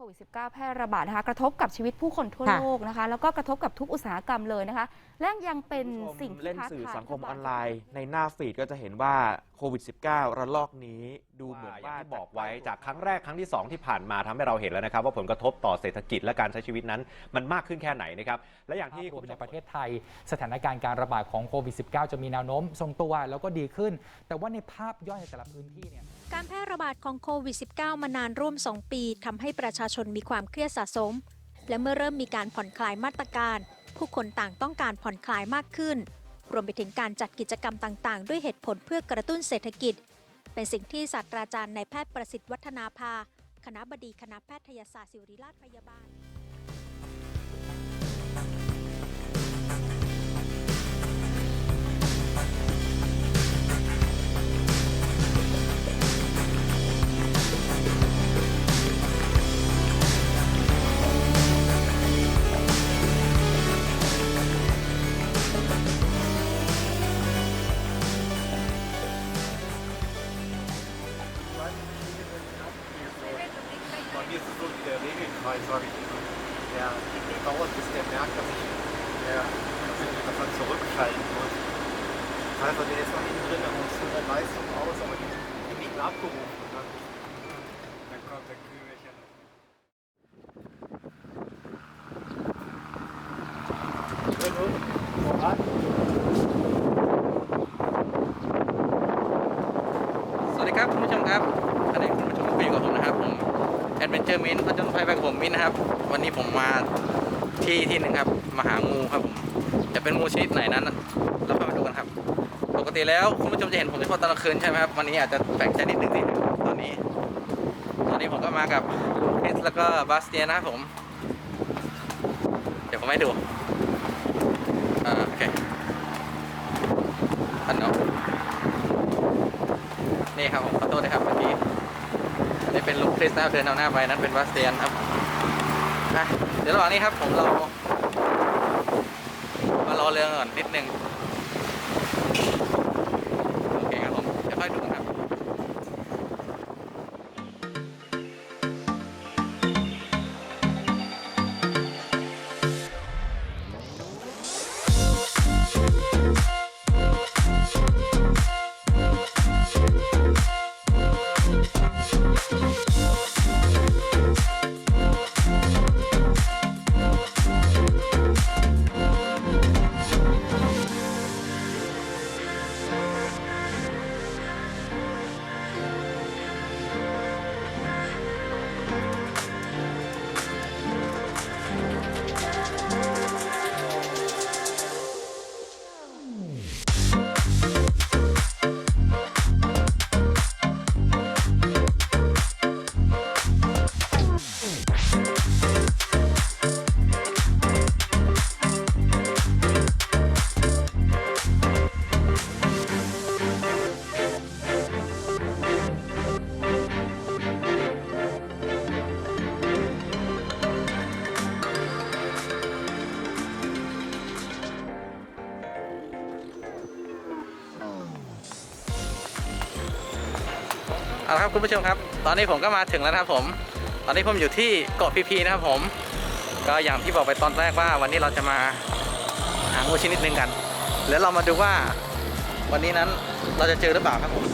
โควิด -19 แพร่ระบาดนะคะกระทบกับชีวิตผู้คนทั่วค่ะโลกนะคะ แล้วก็กระทบกับทุกอุตสาหกรรมเลยนะคะ และยังเป็นคุณผู้ชมสิ่งที่เล่นท้าสื่อทายสังคมรัฐบาออนไลน์ ในหน้าฟีดก็จะเห็นว่าโควิด -19 ระลอกนี้ดูเหมือนอว่าย่างที่บอกไว้จากครั้งแรกครั้งที่ 2 ที่ผ่านมาทำให้เราเห็นแล้วนะครับ ว่าผลกระทบต่อเศรษฐกิจและการใช้ชีวิตนั้น มันมากขึ้นแค่ไหนนะครับและอย่างที่ภาพรคุวณมผู้ชในมประเทศไทย สถานการณ์การระบาดของโควิด -19 จะมีแนวโน้มทรงตัวแล้วก็ดีขึ้น แต่ว่าในภาพย่อยในแต่ละพื้นที่เนี่ย การแพร่ระบาดของโควิด -19 มานานร่วม 2 ปีทำให้ประชาชนมีความเครียดสะสม และเมื่อเริ่มมีการผ่อนคลายมาตรการ ผู้คนต่างต้องการผ่อนคลายมากขึ้น รวมไปถึงการจัดกิจกรรมต่างๆ ด้วยเหตุผลเพื่อกระตุ้นเศรษฐกิจ เป็นสิ่งที่ศาสตราจารย์นายแพทย์ประสิทธิ์วัฒนาภา คณะบดีคณะแพทยศาสตร์ศิริราชพยาบาล Regelkreis, sage ich immer. Der dauert, bis der merkt, dass ich der, dass er zurückschalten muss. Das heißt, der ist noch innen drin, da muss eine Leistung aus, aber die, die liegen abgerufen. Und dann, dann kommt der Kühlbecher. Voran. สวัสดีครับคุณผู้ชมครับท่านเอกคุณผู้ชมก็อยู่กับผมนะครับผมแอดเวนเจอร์มินผ จญภัยแบบผมมินนะครับ วันนี้ผมมาที่ที่หนึ่งครับมาหางูครับผมจะเป็นงูชนิดไหนนั้นเราเข้ามาดูกันครับ ปกติแล้วคุณผู้ชมจะเห็นผมเฉพาะตอนกลางคืนใช่ไหมครับวันนี้อาจจะแปลกใจนิดนึงที่ตอนนี้ ตอนนี้ผมก็มากับลุงคริสแล้วก็บาสเตียนนะครับผม เดี๋ยวผมให้ดูอ่าโอเคอันเนาะนี่ครับผมขอโทษนะครับเมื่อกี้อันนี้ เป็นลุคคริสนะครับเดินเอาหน้าไปนั้นเป็นบาสเตียนครับเดี๋ยวระหว่างนี้ครับผมเรามารอเรือก่อนนิดนึง ละครับคุณผู้ชมครับ ตอนนี้ผมก็มาถึงแล้วนะครับผม ตอนนี้ผมอยู่ที่เกาะพีพีนะครับผม ก็อย่างที่บอกไปตอนแรกว่าวันนี้เราจะมาหางูชนิดหนึ่งกัน แล้วเรามาดูว่าวันนี้นั้นเราจะเจอหรือเปล่าครับผม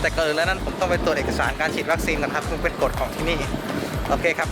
แต่ก่อนอื่นแล้วนั้นผมต้องไปตรวจเอกสารการฉีดวัคซีนกันครับซึ่งเป็นกฎของที่นี่ โอเคครับ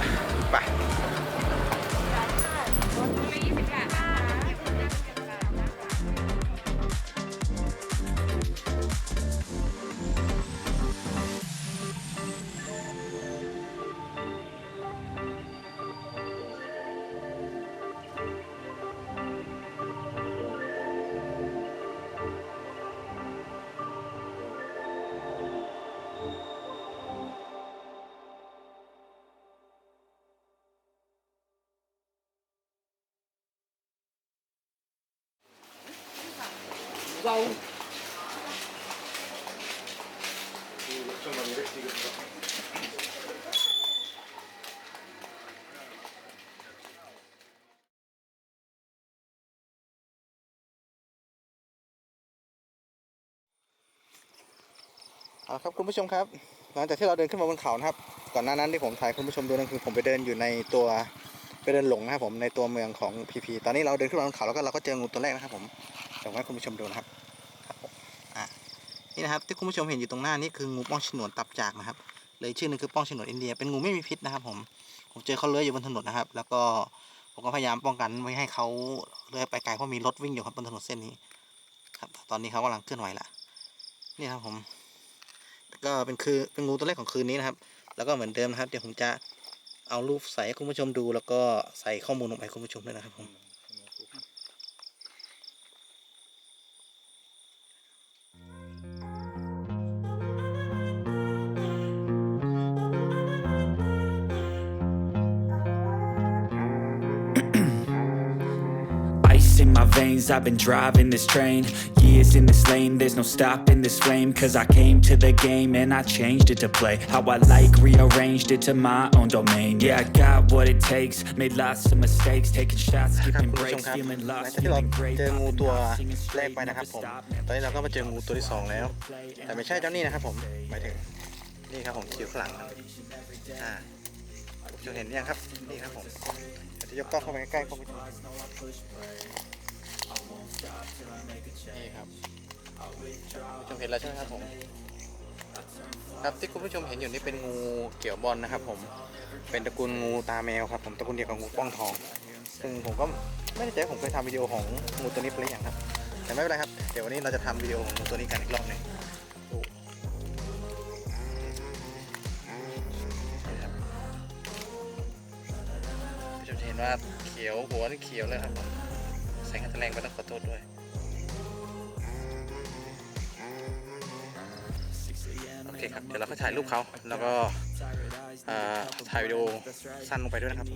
เอาครับคุณผู้ชมครับ หลังจากที่เราเดินขึ้นมาบนเขานะครับ ก่อนหน้านั้นที่ผมถ่ายคุณผู้ชมดูนั่นคือผมไปเดินอยู่ในตัวไปเดินหลงนะครับผมในตัวเมืองของพีพีตอนนี้เราเดินขึ้นมาบนเขาแล้วก็เราก็เจองูตัวแรกนะครับผม เดี๋ยวให้คุณผู้ชมดูนะครับครับอะนี่นะครับที่คุณผู้ชมเห็นอยู่ตรงหน้านี่คืองูป้องฉนวนตับจากนะครับเลยชื่อนึงคือป้องฉนวนอินเดีย เป็นงูไม่มีพิษนะครับผมผมเจอเขาเลื้อยอยู่บนถนนนะครับ แล้วก็ผมก็พยายามป้องกันไม่ให้เขาเลื้อยไปไกลเพราะมีรถวิ่งอยู่ครับบนถนนเส้นนี้ ครับ ตอนนี้เขากำลังเคลื่อนไหวละนี่ครับผมก็เป็นคือเป็นงูตัวแรกของคืนนี้นะครับ แล้วก็เหมือนเดิมนะครับ เดี๋ยวผมจะเอารูปใส่ให้คุณผู้ชมดู แล้วก็ใส่ข้อมูลลงไปคุณผู้ชมด้วยนะครับผม veins, I've been driving this train Years in this lane, there's no stopping this flame Cause I came to the game and I changed it to play How I like, rearranged it to my own domain Yeah, I got what it takes, made lots of mistakes Taking shots, ครับ skipping คุณผู้ชม breaks, ครับ feeling หลัง lost, จากที่เรา feeling great เจองูตัว Popping off, singing แรก straight, ไปนะครับ never ผม stop, ตอนนี้เราก็มาเจองูตัวที่สองแล้ว แต่ไม่ใช่เจ้านี่นะครับผม หมายถึง นี่ครับผมคิ้วข้างหลังครับอ่าคุณผู้ชมเห็นยังครับ นี่ครับผมเดี๋ยวจะยกกล้องเข้าไปใกล้ๆคุณผู้ชม นี่ครับคุณผู้ชมเห็นแล้วใช่ไหมครับผม ครับที่คุณผู้ชมเห็นอยู่นี่เป็นงูเกี่ยวบอลนะครับ ผม เป็นตระกูลงูตาแมวครับ ผมตระกูลเดียวกับงูป้องทอง ซึ่งผมก็ไม่แน่ใจผมเคยทำวิดีโอของงูตัวนี้ไปหรือยังครับ แต่ไม่เป็นไรครับ เดี๋ยววันนี้เราจะทำวิดีโอของงูตัวนี้กันอีกรอบหนึ่งครับผู้ชมเห็นว่าเขียวหัวนี่เขียวเลยครับผม ส่งาจจะแรงไปต้องขอโทษด้วยโอเคครับเดี๋ยวเราก็ถ่ายรูปเขาแล้วก็ถ่ายวิดีโอสั้นลงไปด้วยนะครับ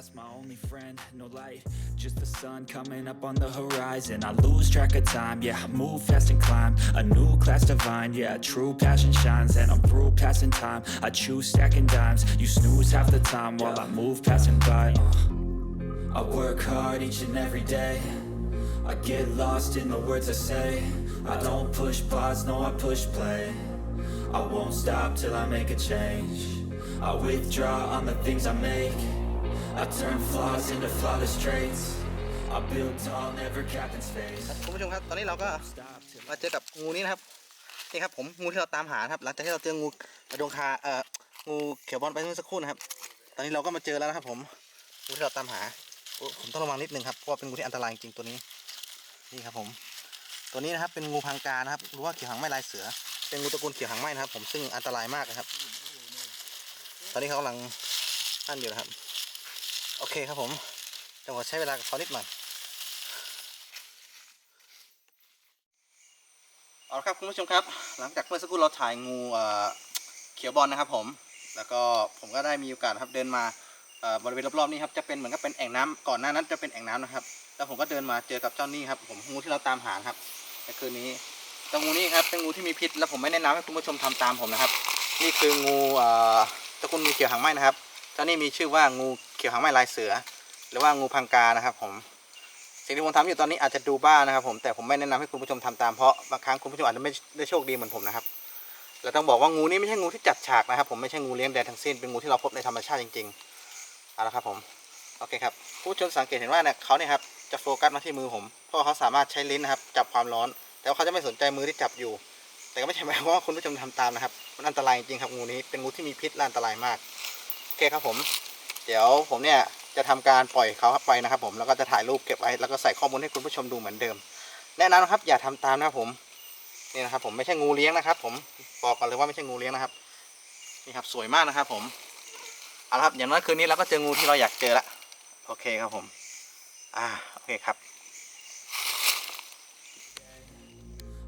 that's my only friend, no light, just the sun coming up on the horizon. I lose track of time, yeah, I move fast and climb. A new class divine, yeah, true passion shines. And I'm through passing time. I choose stacking dimes. You snooze half the time while I move passing by. Uh. I work hard each and every day. I get lost in the words I say. I don't push pause, no, I push play. I won't stop till I make a change. I withdraw on the things I make. I turn flaws into flawless traits. I build tall, never capped in space. คุณผู้ชมครับ ตอนนี้เราก็มาเจอกับงูนี้นะครับนี่ครับผมงูที่เราตามหานะครับ หลังจากที่เราเจองูดวงคาเอ่องูเขียวบอลไปเมื่อสักครู่นะครับ ตอนนี้เราก็มาเจอแล้วนะครับ ผมงูที่เราตามหาโอ้ผมต้องระวังนิดนึงครับเพราะว่าเป็นงูที่อันตรายจริงๆตัวนี้ นี่ครับผม ตัวนี้นะครับเป็นงูพังกานะครับหรือว่าเขียวหางไหม้ลายเสือ เป็นงูตระกูลเขียวหางไหม้นะครับ ผมซึ่งอันตรายมากนะครับ ตอนนี้เขากำลังนั่นอยู่นะครับ โอเคครับผมแต่ว่าใช้เวลากับเขานิดหน่อยเอาละครับคุณผู้ชมครับ หลังจากเมื่อสักครู่เราถ่ายงูเเขียวบอลนะครับ ผม แล้วก็ผมก็ได้มีโอกาสครับเดินมาบริเวณรอบๆนี้ครับจะเป็นเหมือนกับเป็นแอ่งน้ำก่อนหน้านั้นจะเป็นแอ่งน้ำนะครับ แล้วผมก็เดินมาเจอกับเจ้านี่ครับ ผมงูที่เราตามหาครับในคืนนี้เจ้างูนี่ครับเป็นงูที่มีพิษ และผมไม่แนะนำให้คุณผู้ชมทำตามผมนะครับ นี่คืองูเอ่อตระกูลงูเขียวหางไหมนะครับ เจ้านี่มีชื่อว่างูเขียวหางไหมลายเสือ หรือว่างูพังกานะครับ ผม สิ่งที่ผมทำอยู่ตอนนี้อาจจะดูบ้านะครับ ผมแต่ผมไม่แนะนำให้คุณผู้ชมทำตามเพราะบางครั้งคุณผู้ชมอาจจะไม่ได้โชคดีเหมือนผมนะครับและต้องบอกว่างูนี้ไม่ใช่งูที่จัดฉากนะครับ ผมไม่ใช่งูเลี้ยงแดนทั้งสิ้นเป็นงูที่เราพบในธรรมชาติจริงๆเอาละครับผมโอเคครับผู้ชมสังเกตเห็นว่าเนี่ยเขาเนี่ยครับ จะโฟกัสมาที่มือผมเพราะเขาสามารถใช้ลิ้นนะครับจับความร้อน แต่ว่าเขาจะไม่สนใจมือที่จับอยู่ แต่ก็ไม่ใช่หมายความว่าคุณผู้ชมทำตามนะครับ มันอันตรายจริงครับงูนี้เป็นงูที่มีพิษและอันตรายมากโอเคครับผม เดี๋ยวผมเนี่ยจะทำการปล่อยเขาไปนะครับผมแล้วก็จะถ่ายรูปเก็บไว้แล้วก็ใส่ข้อมูลให้คุณผู้ชมดูเหมือนเดิม แนะนำนะครับ อย่าทำตามนะครับผมนี่นะครับผมไม่ใช่งูเลี้ยงนะครับ ผมบอกก่อนเลยว่าไม่ใช่งูเลี้ยงนะครับนี่ครับสวยมากนะครับผมเอาละครับอย่างน้อยคืนนี้เราก็เจองูที่เราอยากเจอละโอเคครับผม อ่าโอเคครับ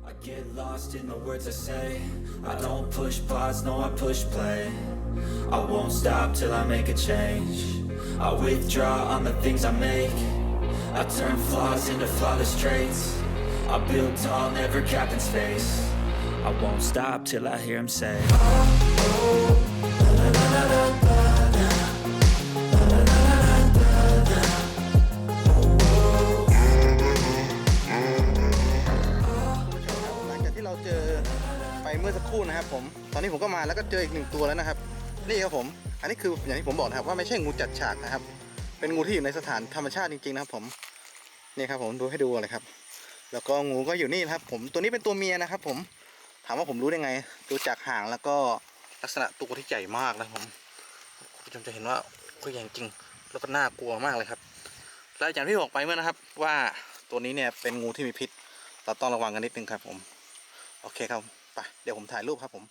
I get lost in the words I say. I don't push pause, no, I push play. I won't stop till I make a change. I withdraw on the things I make. I turn flaws into flawless traits. I build tall, never capped in space. I won't stop till I hear him say. คุณ รู่นะครับผม ตอนนี้ผมก็มาแล้วก็เจออีกหนึ่งตัวแล้วนะครับ นี่ครับผม อันนี้คืออย่างที่ผมบอกนะครับว่าไม่ใช่งูจัดฉากนะครับ เป็นงูที่อยู่ในสถานธรรมชาติจริงๆนะครับผม นี่ครับผมดูให้ดูเลยครับ แล้วก็งูก็อยู่นี่นะครับ ผม ตัวนี้เป็นตัวเมียนะครับ ผม ถามว่าผมรู้ได้ไง ดูจากหางแล้วก็ลักษณะตัวที่ใหญ่มากนะผมคุณผู้ชมจะเห็นว่าก็ใหญ่จริง แล้วก็น่ากลัวมากเลยครับ และอย่างที่บอกไปเมื่อนะครับ ว่าตัวนี้เนี่ยเป็นงูที่มีพิษเราต้องระวังกันนิดนึงครับผม โอเคครับ ไปเดี๋ยวผมถ่ายรูปครับผม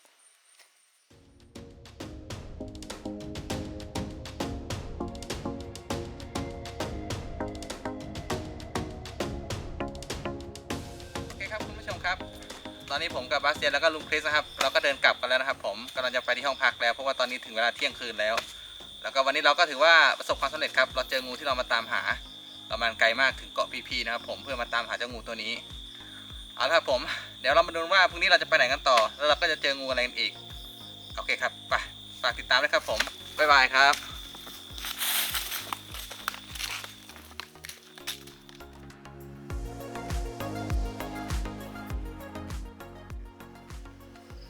โอเคครับคุณผู้ชมครับ ตอนนี้ผมกับบาสเตียนแล้วก็ลุงคริสนะครับ เราก็เดินกลับกันแล้วนะครับ ผมกำลังจะไปที่ห้องพักแล้วเพราะว่าตอนนี้ถึงเวลาเที่ยงคืนแล้ว แล้วก็วันนี้เราก็ถือว่าประสบความสำเร็จครับ เราเจองูที่เรามาตามหาประมาณไกลมากถึงเกาะพีพีนะครับ ผมเพื่อมาตามหาเจ้างูตัวนี้ เอาละครับผม เดี๋ยวเรามาดูว่าพรุ่งนี้เราจะไปไหนกันต่อ แล้วเราก็จะเจองูอะไรกันอีก โอเคครับ ไป ฝากติดตามด้วยครับผม บ๊ายบายครับ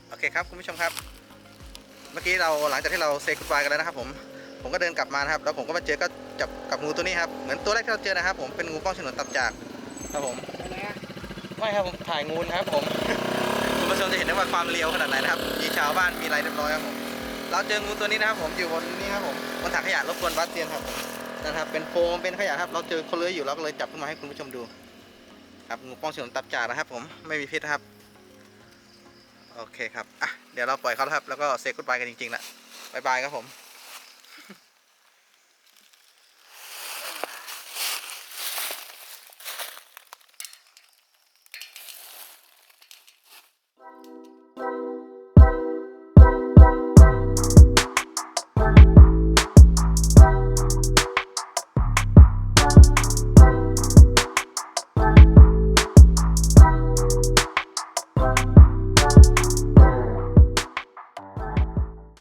โอเคครับคุณผู้ชมครับ เมื่อกี้เราหลังจากที่เราเซ y ก o ดบายกันแล้วนะครับผมผมก็เดินกลับมานะครับแล้วผมก็มาเจอก็จับกับงูตัวนี้ครับเหมือนตัวแรกที่เราเจอนะครับ ผมเป็นงูป้องฉนวนตับจากครับผม ไม่ครับผมถ่ายงูนะครับผม คุณผู้ชมจะเห็นได้ว่าความเลียวขนาดไหนนะครับมีชาวบ้านมีอะไรเรียบร้อยครับผมเราเจองูตัวนี้นะครับผมอยู่บนนี้ครับผมบนถังขยะรบกวนบัสเตียนครับนะครับเป็นโฟมเป็นขยะครับ เราเจอเขาเลื้อยอยู่เราก็เลยจับขึ้นมาให้คุณผู้ชมดู ครับงูป้องฉนวนตับจ่านะครับ ผมไม่มีพิษนะครับโอเคครับอะเดี๋ยวเราปล่อยเขาแล้วครับ แล้วก็เซ y ก o ดบายกันจริงๆละบายบายครับผม